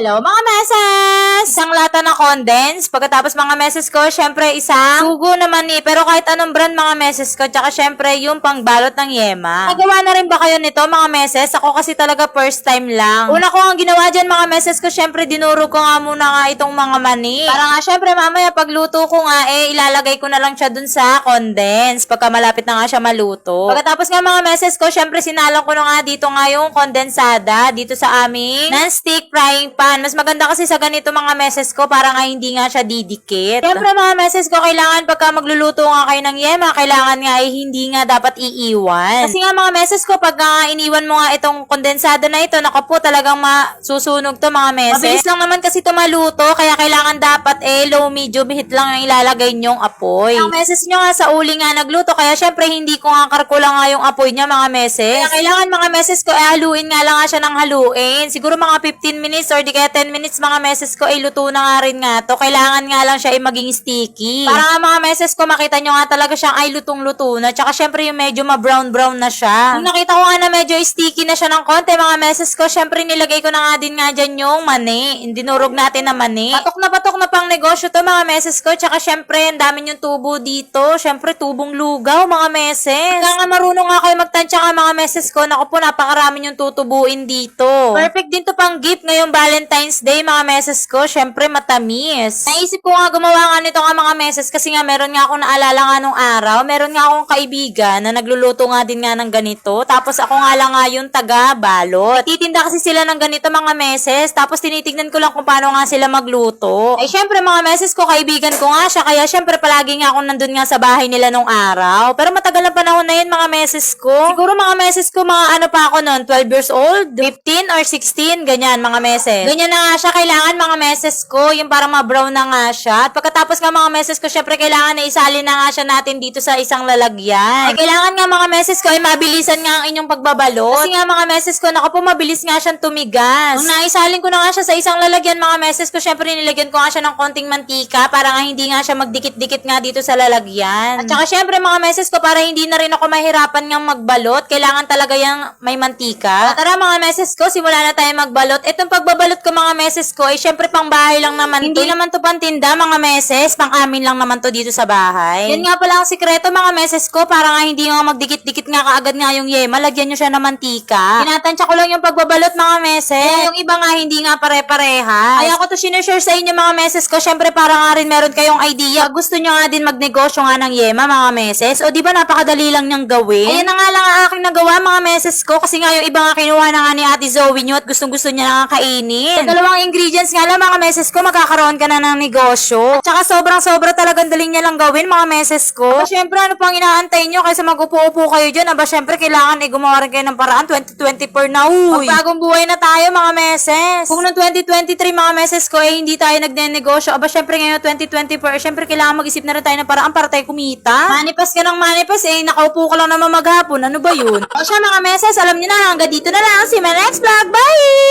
Hello mga meses! Isang lata ng condense. Pagkatapos mga meses ko, syempre isang sugo naman eh. Pero kahit anong brand mga meses ko. Tsaka syempre yung pangbalot ng yema. Nagawa na rin ba kayo nito mga meses? Ako kasi talaga first time lang. Una ko ang ginawa dyan mga meses ko, syempre dinuro ko nga muna nga itong mga mani. Para nga syempre mamaya pagluto ko nga eh, ilalagay ko na lang siya dun sa condense. Pagka malapit na nga siya maluto. Pagkatapos nga mga meses ko, syempre sinalong ko na nga dito nga yung kondensada dito sa aming non-stick frying pan. Mas maganda kasi sa ganito mga meses ko para nga hindi nga siya didikit. Syempre mga meses ko, kailangan pagka magluluto nga kayo ng yema, kailangan nga eh, hindi nga dapat iiwan. Kasi nga mga meses ko, pag nga iniwan mo nga itong kondensada na ito, naku po talagang masusunog to mga meses. Mabilis lang naman kasi ito maluto, kaya kailangan dapat eh low medium heat lang ang ilalagay nyong apoy. Ang meses nyo nga sa uli nga nagluto, kaya syempre hindi ko nga karkula nga yung apoy niya mga meses. Kaya kailangan mga meses ko, eh haluin nga lang nga siya ng haluin. Siguro mga 15 minutes or di kaya 10 minutes mga meses ko, eh luto na nga rin nga to. Kailangan nga lang siya ay maging sticky. Para nga mga meses ko, makita nyo nga talaga siyang ay lutong-luto na. Tsaka syempre yung medyo ma-brown-brown na siya. Nung nakita ko nga na medyo sticky na siya ng konti, mga meses ko, syempre nilagay ko na nga din nga dyan yung mani. Dinurog natin na mani. Patok na patok na pang negosyo to mga meses ko. Tsaka syempre, ang dami yung tubo dito. Syempre, tubong lugaw mga meses. Kaya nga marunong nga kayo magtansya nga mga meses ko. Naku po, napakarami yung tutubuin dito. Perfect din to pang gift ngayong Valentine's Day mga meses ko. Syempre, matamis. Naisip ko nga gumawa nga nito nga mga meses kasi nga meron nga akong naalala nga nung araw. Meron nga akong kaibigan na nagluluto nga din nga ng ganito. Tapos ako nga lang nga yung taga-balot. Titinda kasi sila ng ganito mga meses. Tapos tinitignan ko lang kung paano nga sila magluto. Eh syempre mga meses ko, kaibigan ko nga siya. Kaya syempre palagi nga ako nandun nga sa bahay nila nung araw. Pero matagal na panahon na yun mga meses ko. Siguro mga meses ko, mga ano pa ako noon, 12 years old, 15 or 16, ganyan mga meses. Ganyan na nga siya, kailangan mga meses ko, yung parang ma-brown na nga siya. At pagkatapos nga mga meses ko, syempre kailangan na isali na nga siya natin dito sa isang lalagyan. Ay, kailangan nga mga meses ko ay mabilisan nga ang inyong pagbabalot. Kasi nga mga meses ko, naku po, mabilis nga siyang tumigas. Nung naisalin ko na nga siya sa isang lalagyan mga meses ko, syempre nilagyan ko nga siya ng konting mantika para nga hindi nga siya magdikit-dikit nga dito sa lalagyan. At saka syempre mga meses ko, para hindi na rin ako mahirapan nga magbalot, kailangan talaga yung may mantika. Tara mga meses ko, simula na tayo magbalot. Itong pagbabalot ko mga meses ko, ay syempre pang bahay lang naman Hindi naman to pantinda mga meses, pang amin lang naman to dito sa bahay. Yan nga pala ang sikreto mga meses ko, para nga hindi nga magdikit-dikit nga kaagad nga yung yema, lagyan nyo siya ng mantika. Tinatansya ko lang yung pagbabalot mga meses. yung iba nga hindi nga pare-pareha. Kaya ako to sinashare sa inyo mga meses ko, syempre para nga rin meron kayong idea. Pag gusto nyo nga din magnegosyo nga ng yema mga meses, o di ba napakadali lang niyang gawin? Ayan na nga lang ang aking nagawa mga meses ko, kasi nga yung iba nga kinuha na nga ni Ate Zoe nyo at gustong gusto niya na nga kainin. Sa dalawang ingredients nga lang mga meses ko, magkakaroon ka na ng negosyo. At saka sobrang sobra talagang dali niya lang gawin mga meses ko. Aba, syempre ano pang inaantay nyo kaysa mag-upo-upo kayo dyan? Aba, syempre kailangan eh, gumawa rin kayo ng paraan 2024 na uy. Magbagong buhay na tayo mga meses. Kung noong 2023 mga meses ko eh hindi tayo nagne-negosyo, aba syempre ngayon 2024, eh, syempre kailangan mag-isip na rin tayo ng paraan para tayo kumita. Manifest ka ng manifest eh, nakaupo ka lang naman maghapon. Ano ba yun? o siya mga meses, alam niyo na, hanggang dito na lang. In my next vlog. 拜。